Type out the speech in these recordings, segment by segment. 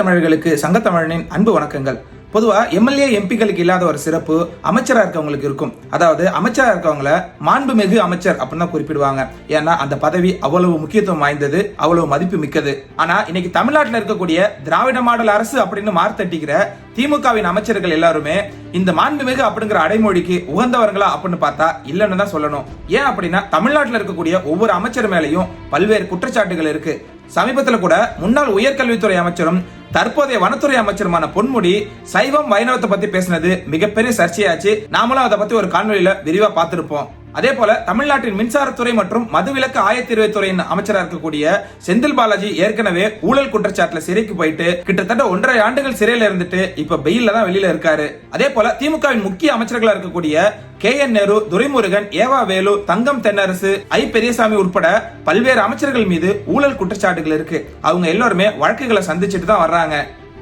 தமிழர்களுக்கு சங்கத்தமிழனின் அன்பு வணக்கங்கள். பொதுவா எம்எல்ஏ எம்பிகளுக்கு இல்லாத ஒரு சிறப்பு அமைச்சராக இருக்கவங்களுக்கு இருக்கும். அதாவது அமைச்சராக இருக்கவங்கள மாண்புமிகு அமைச்சர் அப்படின்னு தான் குறிப்பிடுவாங்க. ஏன்னா அந்த பதவி அவ்வளவு முக்கியத்துவம் வாய்ந்தது அவ்வளவு மதிப்பு மிக்கது. ஆனா இன்னைக்கு தமிழ்நாட்டில் இருக்கக்கூடிய திராவிட மாடல் அரசு அப்படின்னு மார்த்தட்டிக்கிற திமுகவின் அமைச்சர்கள் எல்லாருமே இந்த மாண்புமிகு அப்படிங்கிற அடைமொழிக்கு உகந்தவர்களா அப்படின்னு பார்த்தா இல்லைன்னு தான் சொல்லணும். ஏன் அப்படின்னா தமிழ்நாட்டில் இருக்கக்கூடிய ஒவ்வொரு அமைச்சர் மேலையும் பல்வேறு குற்றச்சாட்டுகள் இருக்கு. சமீபத்தில் கூட முன்னாள் உயர்கல்வித்துறை அமைச்சரும் தற்போதைய வனத்துறை அமைச்சருமான பொன்முடி சைவம் வைணவத்தை பத்தி பேசினது மிகப்பெரிய சர்ச்சையாச்சு. நாமளும் அதை பத்தி ஒரு காணொலியில விரிவா பார்த்திருப்போம். அதே போல தமிழ்நாட்டின் மின்சாரத்துறை மற்றும் மதுவிலக்கு ஆயத்தீர்வைத்துறையின் அமைச்சராக இருக்கக்கூடிய செந்தில் பாலாஜி ஏற்கனவே ஊழல் குற்றச்சாட்டுல சிறைக்கு போயிட்டு கிட்டத்தட்ட ஒன்றரை ஆண்டுகள் சிறையில இருந்துட்டு இப்ப பெயில தான் வெளியில இருக்காரு. அதே போல திமுகவின் முக்கிய அமைச்சர்களா இருக்கக்கூடிய கே என் நேரு துரைமுருகன் ஏவா வேலு தங்கம் தென்னரசு ஐ பெரியசாமி உட்பட பல்வேறு அமைச்சர்கள் மீது ஊழல் குற்றச்சாட்டுகள் இருக்கு. அவங்க எல்லாருமே வழக்குகளை சந்திச்சுட்டு தான் வர்றாங்க.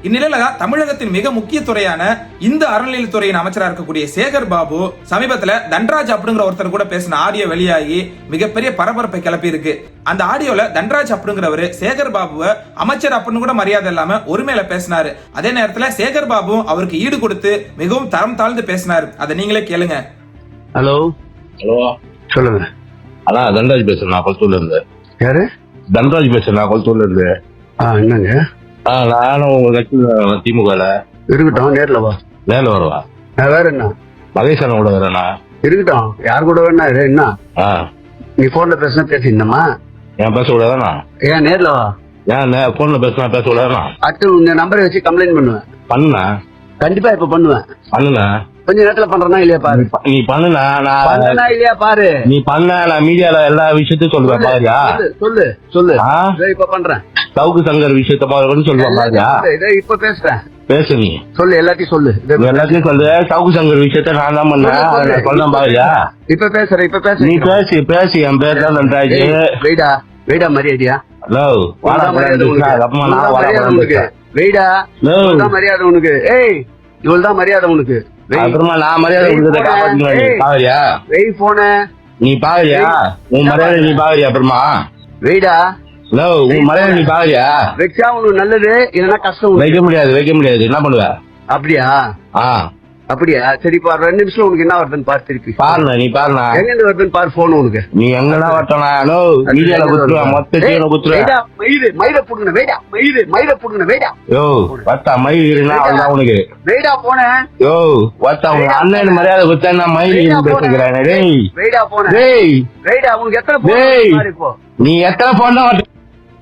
இந்நிலையில தான் தமிழகத்தின் மிக முக்கிய துறையான இந்த அறநிலையத்துறையின் அமைச்சரா இருக்கக்கூடிய சேகர் பாபு சமீபத்துல தன்ராஜ் அப்படிங்கிற ஒருத்தர் கூட பேசின ஆடியோ வெளியாகி மிகப்பெரிய பரபரப்பை கிளப்பி இருக்கு. அந்த ஆடியோல தன்ராஜ் அப்படிங்கிறவரு சேகர் பாபுவை அமைச்சர் அப்படின்னு கூட மரியாதை இல்லாம ஒருமையில பேசினாரு. அதே நேரத்துல சேகர் பாபு அவருக்கு ஈடு கொடுத்து மிகவும் தரம் தாழ்ந்து பேசினாரு. அதை நீங்களே கேளுங்க. ஹலோ? ஹலோ? சொல்லுங்க. அண்ணா தன்ராஜ் பேசுறேன் நான் கொளத்தூர்ல இருந்து. யாரு? தன்ராஜ் பேசுறேன் நான் கொளத்தூர்ல இருந்து. ஆ என்னங்க? ஆ நானும் உங்க கட்சியில திமுகல. இருக்கட்டும் நேர்ல வா. நேரில் வருவா? நான் வேற என்ன? மகேஷ் அண்ணன் கூட வரேண்ணா இருக்கட்டும் யார் கூட வேணா இரு, என்ன? ஆ. நீ போன்ல பேசினா பேசிருந்தமா ஏன் பேச கூடாதாண்ணா ஏன் நேர்ல வா. ஏன் போன்ல பேசினா பேச கூடாதாண்ணா அடுத்து உங்க நம்பரை வச்சு கம்ப்ளைண்ட் பண்ணுவேன். பண்ணுண்ணா கண்டிப்பா இப்ப பண்ணுவேன். பண்ணுண்ணா கொஞ்ச நேரத்துல பண்றேனா இல்லையா பாரு. நீ பண்ணுண்ணா நான் பண்ணனா இல்லையா பாரு. நீ பண்ண நான் மீடியால எல்லா விஷயத்தையும் சொல்லுவேன் பாருயா? சொல்லு, சொல்லு சொல்லு. ஆ? இதோ இப்ப பண்றேன். சவுக்கு சங்கர் விஷயத்த பாருயா இதோ இப்ப பேசுறேன். பேசு நீ சொல்லு எல்லாத்தையும் சொல்லு. நீ எல்லாத்தையும் சொல்லு. சவுக்கு சங்கர் விஷயத்த நான் தான் பண்ணேன். சொல்லு, பாருயா இப்ப பேசுறேன் இப்ப நீ பேசுறேன் பேசி பேசி என் பேர் தான் தன்ராஜ் வெயிடா வெயிடா மரியாதையா? ஹலோ வாடா மரியாதை உனக்கு. வெயிடா மரியாதை உனக்கு. ஏய் இவ்வளவுதான் மரியாதை உனக்கு. அப்புறமா நான் மரியாதை நீ ஏய். பாவரியா வெய் போன. நீ பாவரியா உன் மரியாதை நீ பாவரியா அப்புறமா. வெயிடா ஹலோ உன் மரியாதை நீ பாவரியா வெச்சா உனக்கு நல்லது இல்லைன்னா கஷ்டம். வைக்க முடியாது வைக்க முடியாது. என்ன பண்ணுவ? அப்படியா? ஆ. அப்படியா? சரி இப்ப ரெண்டு நிமிஷம் உனக்கு என்ன வருதுன்னு பாரு திருப்பி. பாருண்ணா நீ பாருண்ணா. எங்க இருந்து வருதுன்னு பாரு போன் உனக்கு. நீ எங்கன்னா வரட்டா ஹலோ மீடியால குத்துருவேன் மொத்த சீன குத்துருவேன் வெயிடா, மயிரு மயிர புடுங்கணும் வெயிடா மயிரு மயிர புடுங்கணும் வெயிடா யோ வத்தா மயில் இருந்தா அவ்வளவுதான் உனக்கு. வெயிடா போனேன் யோ வத்தா உங்க அண்ணன் மரியாதை குத்தா வெயிடா பேசுகிறேன் டேய். வெயிடா போனேன் டேய். வெயிடா உனக்கு எத்தனை. போன் பாரு நீ எத்தனை போன் தான்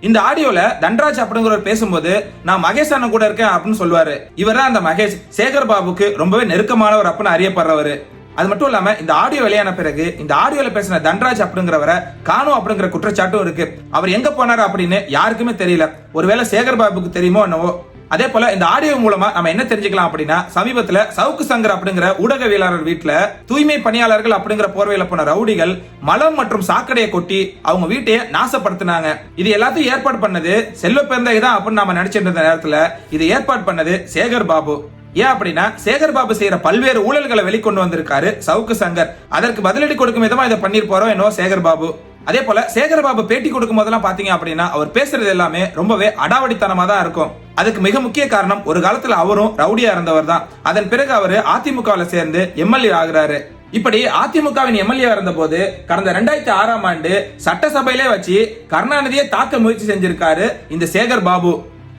இந்த ஆடியோல தன்ராஜ் அப்படிங்கிறவர் பேசும்போது நான் மகேஷ் அண்ணன் கூட இருக்கேன் அப்படின்னு சொல்லுவாரு. இவர் அந்த மகேஷ். சேகர் பாபுக்கு ரொம்பவே நெருக்கமானவர் அப்படின்னு அறியப்படுறவர். அது மட்டும் இல்லாம இந்த ஆடியோ வெளியான பிறகு இந்த ஆடியோல பேசின தன்ராஜ் அப்படிங்கிறவரை காணும் அப்படிங்கிற குற்றச்சாட்டும் இருக்கு. அவர் எங்க போனாரு அப்படின்னு யாருக்குமே தெரியல. ஒருவேளை சேகர் பாபுக்கு தெரியுமோ என்னவோ அதே போல இந்த ஆடியோ மூலமா நம்ம என்ன தெரிஞ்சுக்கலாம் அப்படின்னா சமீபத்துல சவுக்கு சங்கர் அப்படிங்கிற ஊடகவியலாளர் வீட்டுல தூய்மை பணியாளர்கள் அப்படிங்கிற போர்வையில போன ரவுடிகள் மலம் மற்றும் சாக்கடையை கொட்டி அவங்க வீட்டையே நாசப்படுத்தினாங்க. இது எல்லாத்தையும் ஏற்பாடு பண்ணது செல்வ பெருந்தகை தான் அப்படின்னு நாம நினைச்சிட்டு இருந்த நேரத்துல இது ஏற்பாடு பண்ணது சேகர் பாபு. ஏன் அப்படின்னா சேகர் பாபு செய்யற பல்வேறு ஊழல்களை வெளிக்கொண்டு வந்திருக்காரு சவுக்கு சங்கர். அதற்கு பதிலடி கொடுக்கும் விதமா இதை பண்ணிருப்போறோம் என்னவோ சேகர் பாபு. அதே போல சேகர் பாபு பேட்டி கொடுக்கும் போதெல்லாம் பாத்தீங்க அப்படின்னா அவர் பேசுறது எல்லாமே ரொம்பவே அடாவடித்தனமா தான் இருக்கும். அதுக்கு மிக முக்கிய காரணம் ஒரு காலத்துல அவரும் ரவுடியா இருந்தவர் தான். அதன் பிறகு அவரு அதிமுகவில் சேர்ந்து எம்எல்ஏ ஆகுறாரு. இப்படி அதிமுகவின் எம்எல்ஏ இருந்த போது கடந்த ரெண்டாயிரத்தி ஆறாம் ஆண்டு சட்டசபையிலே வச்சு கருணாநிதியை தாக்க முயற்சி செஞ்சிருக்காரு இந்த சேகர் பாபு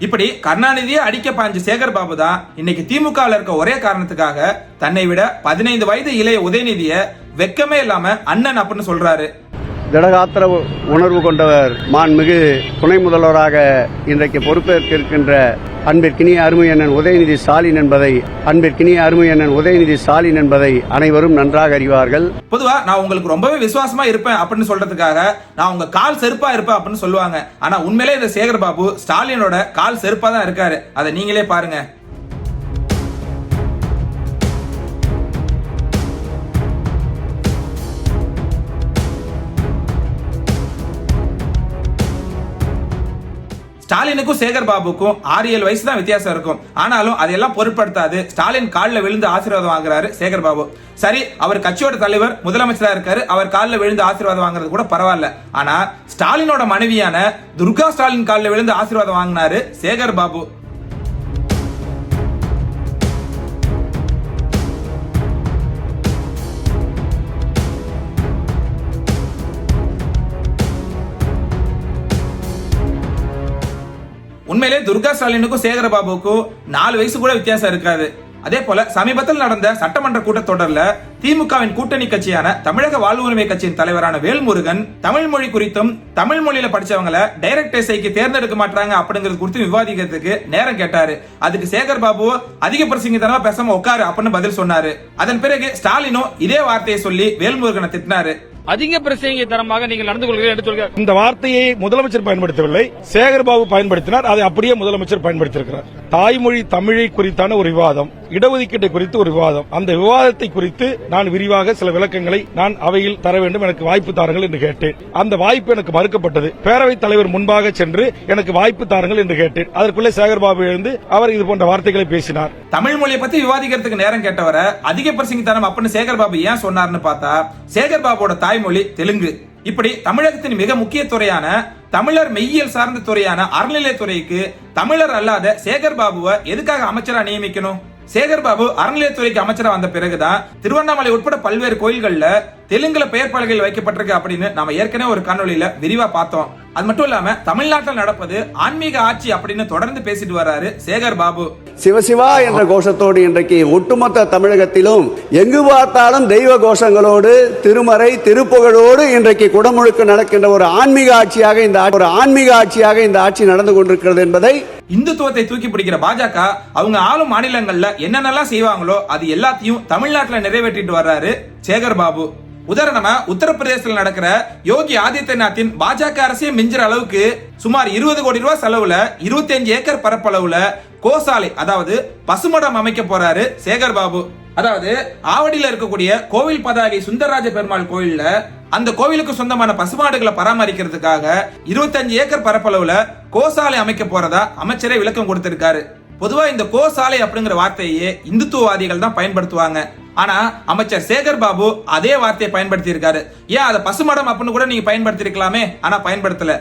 இப்படி கருணாநிதியை அடிக்க பாஞ்ச சேகர் பாபு தான் இன்னைக்கு திமுகவில் இருக்க ஒரே காரணத்துக்காக தன்னை விட பதினைந்து வயது இளைய உதயநிதியை வெக்கமே இல்லாம அண்ணன் அப்படின்னு சொல்றாரு. திடகாத்திர உணர்வு கொண்டவர் மாண்புமிகு துணை முதல்வராக இன்றைக்கு பொறுப்பேற்க இருக்கின்ற அன்பிற்கினிய அருமை அண்ணன் உதயநிதி ஸ்டாலின் என்பதை அன்பிற்கினிய அருமை அண்ணன் உதயநிதி ஸ்டாலின் என்பதை அனைவரும் நன்றாக அறிவார்கள். பொதுவா நான் உங்களுக்கு ரொம்பவே விசுவாசமா இருப்பேன் அப்படின்னு சொல்றதுக்காக நான் உங்க கால் செருப்பா இருப்பேன் அப்படின்னு சொல்லுவாங்க. ஆனா உண்மையிலே இந்த சேகர் பாபு ஸ்டாலினோட கால் செருப்பா தான் இருக்காரு. அதை நீங்களே பாருங்க. ஸ்டாலினுக்கும் சேகர் பாபுக்கும் ஆறு ஏழு வயசு தான் வித்தியாசம் இருக்கும். ஆனாலும் அதையெல்லாம் பொருட்படுத்தாது. ஸ்டாலின் காலில் விழுந்து ஆசீர்வாதம் வாங்குறாரு சேகர் பாபு. சரி அவர் கட்சியோட தலைவர் முதலமைச்சராக இருக்காரு அவர் காலில் விழுந்து ஆசீர்வாதம் வாங்குறது கூட பரவாயில்ல. ஆனா ஸ்டாலினோட மனைவியான துர்கா ஸ்டாலின் காலில் விழுந்து ஆசீர்வாதம் வாங்கினாரு சேகர் பாபு. உண்மையிலே துர்கா ஸ்டாலினுக்கும் சேகரபாபுக்கும் நாலு வயசு கூட வித்தியாசம் இருக்காது. அதே போல சமீபத்தில் நடந்த சட்டமன்ற கூட்டத்தொடர்ல திமுகவின் கூட்டணி கட்சியான தமிழக வாழ்வுரிமை கட்சியின் தலைவரான வேல்முருகன் தமிழ் மொழி குறித்தும் தமிழ் மொழியில படிச்சவங்கள டைரக்ட் எஸ்ஐக்கு தேர்ந்தெடுக்க மாட்டாங்க அப்படிங்கிறது குறித்து விவாதிக்கிறதுக்கு நேரம் கேட்டாரு. அதுக்கு சேகர் பாபு அதிக பிரசங்கித்தனமா பேசாம உட்காரு அப்படின்னு பதில் சொன்னாரு. அதன் பிறகு ஸ்டாலினும் இதே வார்த்தையை சொல்லி வேல்முருகனை திட்டினாரு. அதிக பிரசங்க தரமாக நீங்கள் நடந்து கொள்கிறீர்கள் என்று சொல்கிறார். இந்த வார்த்தையை முதலமைச்சர் பயன்படுத்தவில்லை. சேகர்பாபு பயன்படுத்தினார். அதை அப்படியே முதலமைச்சர் பயன்படுத்தியிருக்கிறார். தாய்மொழி தமிழை குறித்தான ஒரு விவாதம். இடஒதுக்கீட்டை குறித்து ஒரு விவாதம். அந்த விவாதத்தை குறித்து நான் விரிவாக சில விளக்கங்களை நான் அவையில் தர வேண்டும். எனக்கு வாய்ப்பு தாருங்கள் என்று கேட்டேன். அந்த வாய்ப்பு எனக்கு மறுக்கப்பட்டது. பேரவைத் தலைவர் முன்பாக சென்று எனக்கு வாய்ப்பு தாருங்கள் என்று கேட்டேன். அதற்குள்ளே சேகர்பாபு எழுந்து அவர் இது போன்ற வார்த்தைகளை பேசினார். தமிழ் மொழியை பத்தி விவாதிக்கிறதுக்கு நேரம் கேட்டவரை அதிக பிரசங்கித்தனம் அப்படின்னு சேகர் பாபு ஏன் சொன்னார்னு பார்த்தா சேகர்பாபோட தாய்மொழி தெலுங்கு. இப்படி தமிழகத்தின் மிக முக்கிய துறையான தமிழர் மெய்யியல் சார்ந்த துறையான அறநிலையத்துறைக்கு தமிழர் அல்லாத சேகர் பாபுவை எதுக்காக அமைச்சரா நியமிக்கணும்? சேகர் பாபு அறநிலையத்துறைக்கு அமைச்சராக வந்த பிறகுதான் திருவண்ணாமலை உட்பட பல்வேறு கோயில்கள்ல தெலுங்குல பெயர் பலகையில் வைக்கப்பட்டிருக்கு அப்படின்னு நாம ஏற்கனவே ஒரு காணொளியில விரிவா பார்த்தோம். அது மட்டும் இல்லாம தமிழ்நாட்டில் நடப்பது ஆன்மீக ஆட்சி அப்படின்னு தொடர்ந்து பேசிட்டு வர்றாரு சேகர் பாபு. சிவசிவா என்ற கோஷத்தோடு இன்றைக்கு ஒட்டுமொத்த தமிழகத்திலும் எங்கு பார்த்தாலும் தெய்வ கோஷங்களோடு திருமறை திருப்புகழோடு இன்றைக்கு குடமுழுக்கு நடக்கின்ற ஒரு ஆன்மீக ஆட்சியாக இந்த ஒரு ஆன்மீக ஆட்சியாக இந்த ஆட்சி நடந்து கொண்டிருக்கிறது என்பதை இந்துத்துவத்தை தூக்கி பிடிக்கிற பாஜக அவங்க ஆளும் மாநிலங்கள்ல என்னென்னலாம் செய்வாங்களோ அது எல்லாத்தையும் தமிழ்நாட்டுல நிறைவேற்றிட்டு வர்றாரு சேகர் பாபு. உதாரணமா உத்தரப்பிரதேசத்தில் நடக்கிற யோகி ஆதித்யநாத்தின் பாஜக அரசே மிஞ்சிற அளவுக்கு சுமார் இருபது கோடி ரூபாய் செலவுல 25 ஏக்கர் பரப்பளவுல கோசாலை அதாவது பசுமடம் அமைக்க போறாரு சேகர் பாபு. அதாவது ஆவடியில் இருக்கக்கூடிய கோவில் பதாகி சுந்தரராஜ பெருமாள் கோயில்ல அந்த கோவிலுக்கு சொந்தமான பசுமாடுகளை பராமரிக்கிறதுக்காக 25 ஏக்கர் பரப்பளவுல கோசாலை அமைக்க போறதா அமைச்சரே விளக்கம் கொடுத்திருக்காரு. பொதுவா இந்த கோசாலை அப்படிங்கிற வார்த்தையே இந்துத்துவவாதிகள் தான் பயன்படுத்துவாங்க. ஆனா அமைச்சர் சேகர் பாபு அதே வார்த்தையை பயன்படுத்தி இருக்காரு ஏன் அதை பசுமடம் அப்படின்னு கூட நீங்க பயன்படுத்தி இருக்கலாமே ஆனா பயன்படுத்தல.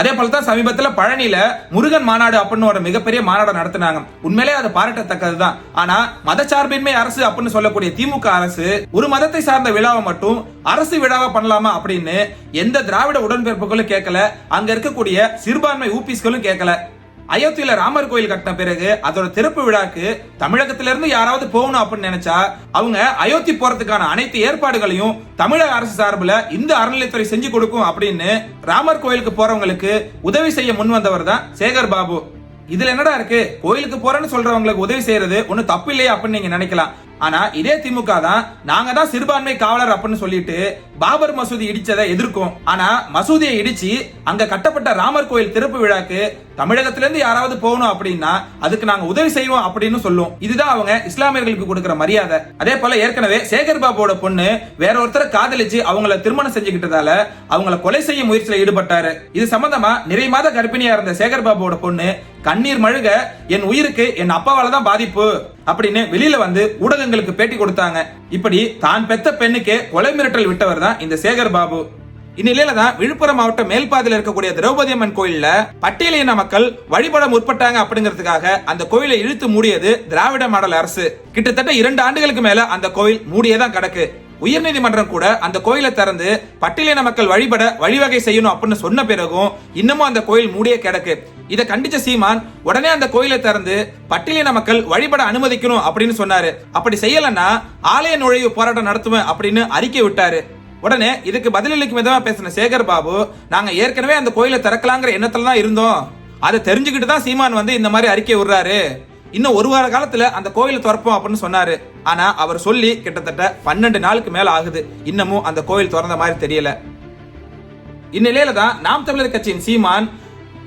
அதே போல தான் சமீபத்துல பழனியில முருகன் மாநாடு அப்படின்னு ஒரு மிகப்பெரிய மாநாடு நடத்தினாங்க. உண்மையிலே அது பாராட்டத்தக்கது தான் ஆனா மதச்சார்பின்மை அரசு அப்படின்னு சொல்லக்கூடிய திமுக அரசு ஒரு மதத்தை சார்ந்த விழாவை மட்டும் அரசு விழாவா பண்ணலாமா அப்படின்னு எந்த திராவிட உடன்பிறப்புகளும் கேட்கல. அங்க இருக்கக்கூடிய சிறுபான்மை ஊபிஸ்களும் கேட்கல. அயோத்தியில ராமர் கோயில் கட்டின பிறகு அதோட திறப்பு விழாக்கு தமிழகத்தில இருந்து யாராவது போகணும் அப்படின்னு நினைச்சா அவங்க அயோத்தி போறதுக்கான அனைத்து ஏற்பாடுகளையும் தமிழக அரசு சார்பில் இந்த அறநிலைத்துறை செஞ்சு கொடுக்கும் அப்படின்னு ராமர் கோயிலுக்கு போறவங்களுக்கு உதவி செய்ய முன் வந்தவர் தான் சேகர் பாபு. இதுல என்னடா இருக்கு? கோயிலுக்கு போறேன்னு சொல்றவங்களுக்கு உதவி செய்யறது ஒன்னும் தப்பு இல்லையா அப்படின்னு நீங்க நினைக்கலாம். ஆனா இதே திமுக தான் நாங்க தான் சிறுபான்மை காவலர் அப்படின்னு சொல்லிட்டு பாபர் மசூதி இடிச்சதை எதிர்க்கும். ஆனா மசூதியை இடிச்சு அங்க கட்டப்பட்ட ராமர் கோயில் திறப்பு விழாக்கு தமிழகத்துல இருந்து யாராவது போகணும் அப்படின்னா அதுக்கு நாங்க உதவி செய்வோம் அப்படின்னு சொல்லும். இதுதான் அவங்க இஸ்லாமியர்களுக்கு கொடுக்கிற மரியாதை. அதே போல ஏற்கனவே சேகர் பாபுவோட பொண்ணு வேற ஒருத்தரை காதலிச்சு அவங்கள திருமணம் செஞ்சுக்கிட்டதால அவங்கள கொலை செய்ய முயற்சியில ஈடுபட்டாரு. இது சம்பந்தமா நிறை மாத கர்ப்பிணியா இருந்த சேகர் பாபுவோட பொண்ணு கண்ணீர் மழுக என் உயிருக்கு என் அப்பாவால தான் பாதிப்பு. அப்படின்னு வெளியில வந்து ஊடகங்களுக்கு பேட்டி கொடுத்தாங்க. இப்படி தான் பெத்த பெண்ணுக்கே கொலை மிரட்டல் விட்டவர் தான் இந்த சேகர் பாபு. இந்நிலையில தான் விழுப்புரம் மாவட்டம் மேல்பாதியில் இருக்கக்கூடிய திரௌபதி அம்மன் கோயில்ல பட்டியலின மக்கள் வழிபட முற்பட்டாங்க அப்படிங்கிறதுக்காக அந்த கோயிலை இழுத்து மூடியது திராவிட மாடல் அரசு. கிட்டத்தட்ட இரண்டு ஆண்டுகளுக்கு மேல அந்த கோயில் மூடியதான் கிடக்கு. உயர்நீதிமன்றம் கூட அந்த கோயிலை திறந்து பட்டியலின மக்கள் வழிபட வழிவகை செய்யணும் அப்படின்னு சொன்ன பிறகும் இன்னமும் அந்த கோயில் மூடியே கிடக்கு. இதை கண்டிச்ச சீமான் உடனே அந்த கோயிலை திறந்து பட்டியலின மக்கள் வழிபட அனுமதிக்கணும் அப்படின்னு சொன்னாரு. அப்படி செய்யலன்னா ஆலய நுழைவு போராட்டம் நடத்துவேன் அப்படின்னு அறிக்கை விட்டாரு. உடனே இதுக்கு பதிலளிக்கும் விதமா பேசின சேகர் பாபு நாங்க ஏற்கனவே அந்த கோயிலை திறக்கலாங்கிற எண்ணத்துல தான் இருந்தோம். அதை தெரிஞ்சுக்கிட்டு தான் சீமான் வந்து இந்த மாதிரி அறிக்கை விடுறாரு. இன்னும் ஒரு வார காலத்துல அந்த கோயிலை திறப்போம் அப்படின்னு சொன்னாரு. ஆனா அவர் சொல்லி கிட்டத்தட்ட பன்னெண்டு நாளுக்கு மேல ஆகுது. இன்னமும் அந்த கோயில் திறந்த மாதிரி தெரியல. இந்நிலையில தான் நாம் தமிழர் கட்சியின் சீமான்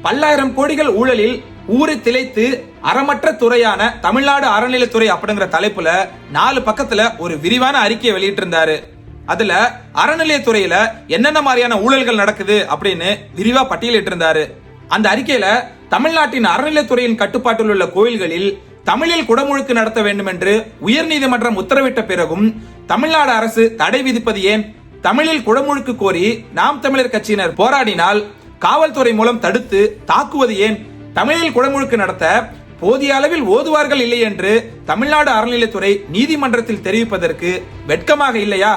பல்லாயிரம் கோடிகள் ஊழலில் ஊரை திளைத்து அறமற்ற துறையான தமிழ்நாடு அறநிலைத்துறை அப்படிங்கிற தலைப்புல நாலு பக்கத்துல ஒரு விரிவான அறிக்கையை வெளியிட்டிருந்தாரு. அதுல அறநிலையத்துறையில என்னென்ன மாதிரியான ஊழல்கள் நடக்குது அப்படின்னு விரிவா பட்டியலிட்டு இருந்தாரு அந்த அறிக்கையில தமிழ்நாட்டின் அறநிலைத்துறையின் கட்டுப்பாட்டில் உள்ள கோயில்களில் தமிழில் குடமுழுக்கு நடத்த வேண்டும் என்று உயர்நீதிமன்றம் உத்தரவிட்ட பிறகும் தமிழ்நாடு அரசு தடை விதிப்பது ஏன்? தமிழில் குடமுழுக்கு கோரி நாம் தமிழர் கட்சியினர் போராடினால் காவல்துறை மூலம் தடுத்து தாக்குவது ஏன்? தமிழில் குடமுழுக்கு நடத்த போதிய அளவில் ஓதுவார்கள் இல்லை என்று தமிழ்நாடு அறநிலைத்துறை நீதிமன்றத்தில் தெரிவிப்பதற்கு வெட்கமாக இல்லையா?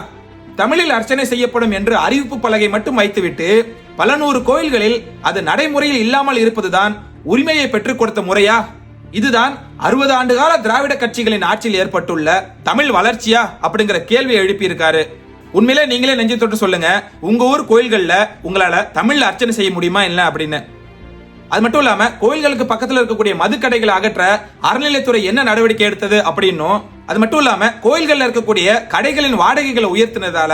தமிழில் அர்ச்சனை செய்யப்படும் என்று அறிவிப்பு பலகை மட்டும் வைத்துவிட்டு பல நூறு கோயில்களில் அது நடைமுறையில் இல்லாமல் இருப்பதுதான் உரிமையை பெற்றுக் கொடுத்த முறையா? இதுதான் அறுபது ஆண்டு கால திராவிட கட்சிகளின் ஆட்சியில் ஏற்பட்டுள்ள தமிழ் வளர்ச்சியா? அப்படிங்கிற கேள்வியை எழுப்பியிருக்காரு உண்மையிலே நீங்களே நெஞ்சு தொட்டு சொல்லுங்க. உங்க ஊர் கோயில்கள்ல உங்களால தமிழ்ல அர்ச்சனை செய்ய முடியுமா என்ன அப்படின்னு. அது மட்டும் இல்லாம கோயில்களுக்கு பக்கத்துல இருக்கக்கூடிய மதுக்கடைகளை அகற்ற அறநிலைத்துறை என்ன நடவடிக்கை எடுத்தது அப்படின்னும் அது மட்டும் இல்லாம கோயில்கள்ல இருக்கக்கூடிய கடைகளின் வாடகைகளை உயர்த்தினதால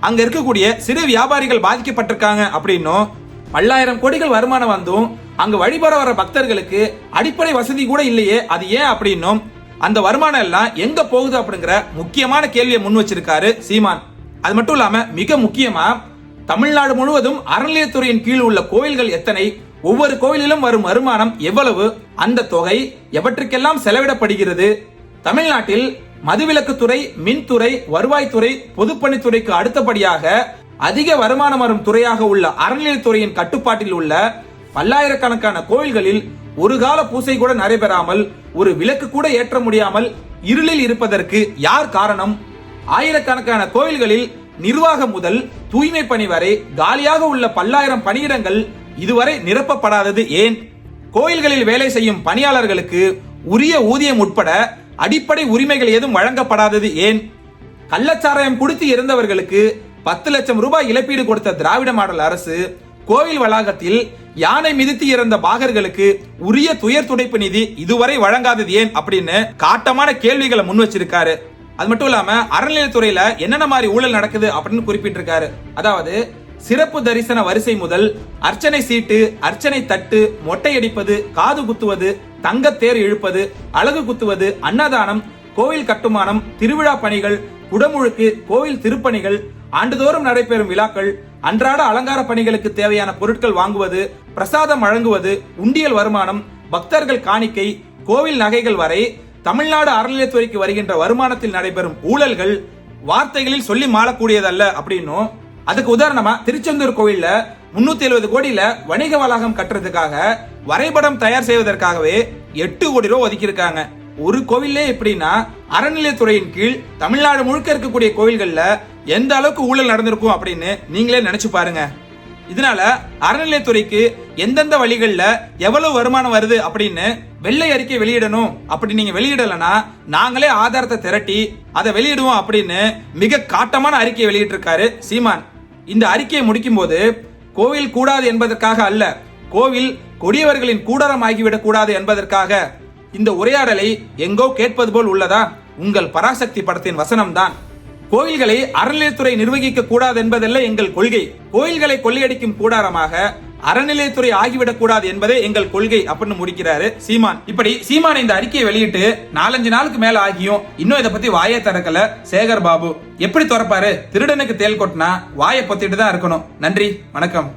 அங்க இருக்கக்கூடிய சிறு வியாபாரிகள் பாதிக்கப்பட்டிருக்காங்க அப்படின்னும் பல்லாயிரம் கோடிகள் வருமானம் வந்தும் அங்க வழிபட வர பக்தர்களுக்கு அடிப்படை வசதி கூட இல்லையே அது ஏன் அப்படின்னும் அந்த வருமானம் எல்லாம் எங்க போகுது அப்படிங்கிற முக்கியமான கேள்வியை முன் வச்சிருக்காரு சீமான். அது மட்டும் இல்லாம மிக முக்கியமா தமிழ்நாடு முழுவதும் அறநிலையத்துறையின் கீழ் உள்ள கோயில்கள் எத்தனை? ஒவ்வொரு கோயிலிலும் வரும் வருமானம் எவ்வளவு? அந்த தொகை எவற்றுக்கெல்லாம் செலவிடப்படுகிறது? தமிழ்நாட்டில் மதுவிலக்குத்துறை மின்துறை வருவாய்த்துறை பொதுப்பணித்துறைக்கு அடுத்தபடியாக அதிக வருமானம் வரும் துறையாக உள்ள அறநிலையத்துறையின் கட்டுப்பாட்டில் உள்ள பல்லாயிரக்கணக்கான கோயில்களில் ஒரு கால பூசை கூட நடைபெறாமல் ஒரு விளக்கு கூட ஏற்ற முடியாமல் இருளில் இருப்பதற்கு யார் காரணம்? ஆயிரக்கணக்கான கோயில்களில் நிர்வாகம் முதல் தூய்மை பணி வரை காலியாக உள்ள பல்லாயிரம் பணியிடங்கள் இதுவரை நிரப்பப்படாதது ஏன்? கோயில்களில் வேலை செய்யும் பணியாளர்களுக்கு உரிய ஊதியம் உட்பட அடிப்படை உரிமைகள் ஏதும் வழங்கப்படாதது ஏன்? கள்ளச்சாராயம் குடித்து இறந்தவர்களுக்கு பத்து லட்சம் ரூபாய் இழப்பீடு கொடுத்த திராவிட மாடல் அரசு கோவில் வளாகத்தில் யானை மிதித்து இறந்த பாகர்களுக்கு உரிய துயர் துடைப்பு நிதி இதுவரை வழங்காதது ஏன் அப்படின்னு காட்டமான கேள்விகளை முன் வச்சிருக்காரு. அது மட்டும் இல்லாம அறநிலையத்துறையில என்னென்ன மாதிரி ஊழல் நடக்குது அப்படின்னு குறிப்பிட்டிருக்காரு. அதாவது சிறப்பு தரிசன வரிசை முதல் அர்ச்சனை சீட்டு அர்ச்சனை தட்டு மொட்டை அடிப்பது காது குத்துவது தங்கத்தேர் இழுப்பது அழகு குத்துவது அன்னதானம் கோவில் கட்டுமானம் திருவிழா பணிகள் குடமுழுக்கு கோவில் திருப்பணிகள் ஆண்டுதோறும் நடைபெறும் விழாக்கள் அன்றாட அலங்கார பணிகளுக்கு தேவையான பொருட்கள் வாங்குவது பிரசாதம் வழங்குவது உண்டியல் வருமானம் பக்தர்கள் காணிக்கை கோவில் நகைகள் வரை தமிழ்நாடு அறநிலையத்துறைக்கு வருகின்ற வருமானத்தில் நடைபெறும் ஊழல்கள் வார்த்தைகளில் சொல்லி மாறக்கூடியதல்ல அப்படின்னும். அதுக்கு உதாரணமா திருச்செந்தூர் கோயில்ல முன்னூத்தி எழுபது கோடியில வணிக வளாகம் கட்டுறதுக்காக வரைபடம் தயார் செய்வதற்காகவே எட்டு கோடி ரூபாய் ஒதுக்கியிருக்காங்க. ஒரு கோவிலே எப்படின்னா அறநிலையத்துறையின் கீழ் தமிழ்நாடு முழுக்க இருக்கக்கூடிய கோவில்கள்ல எந்த அளவுக்கு ஊழல் நடந்திருக்கும் அப்படின்னு நீங்களே நினைச்சு பாருங்க. இதனால அறநிலையத்துறைக்கு எந்தெந்த வழிகளில் எவ்வளவு வருமானம் வருது அப்படின்னு வெள்ளை அறிக்கை வெளியிடணும். அப்படி நீங்க வெளியிடலனா நாங்களே ஆதாரத்தை திரட்டி அதை வெளியிடுவோம் அப்படின்னு மிக காட்டமான அறிக்கையை வெளியிட்டிருக்காரு சீமான். இந்த அறிக்கையை முடிக்கும் போது கோவில் கூடாது என்பதற்காக அல்ல கோவில் கொடியவர்களின் கூடாரம் ஆகிவிடக் கூடாது என்பதற்காக இந்த உரையாடலை எங்கோ கேட்பது போல் உள்ளதா? உங்கள் பராசக்தி படத்தின் வசனம்தான். கோயில்களை அறநிலையத்துறை நிர்வகிக்க கூடாது என்பதல்ல எங்கள் கொள்கை. கோயில்களை கொள்ளையடிக்கும் கூடாரமாக அறநிலையத்துறை ஆகிவிடக் கூடாது என்பதே எங்கள் கொள்கை அப்படின்னு முடிக்கிறாரு சீமான். இப்படி சீமான் இந்த அறிக்கையை வெளியிட்டு நாலஞ்சு நாளுக்கு மேல ஆகியும் இன்னும் இதை பத்தி வாயை திறக்கல. சேகர் பாபு எப்படி திறப்பாரு? திருடனுக்கு தேல் கொட்டினா வாயை பொத்திட்டு தான் இருக்கணும். நன்றி வணக்கம்.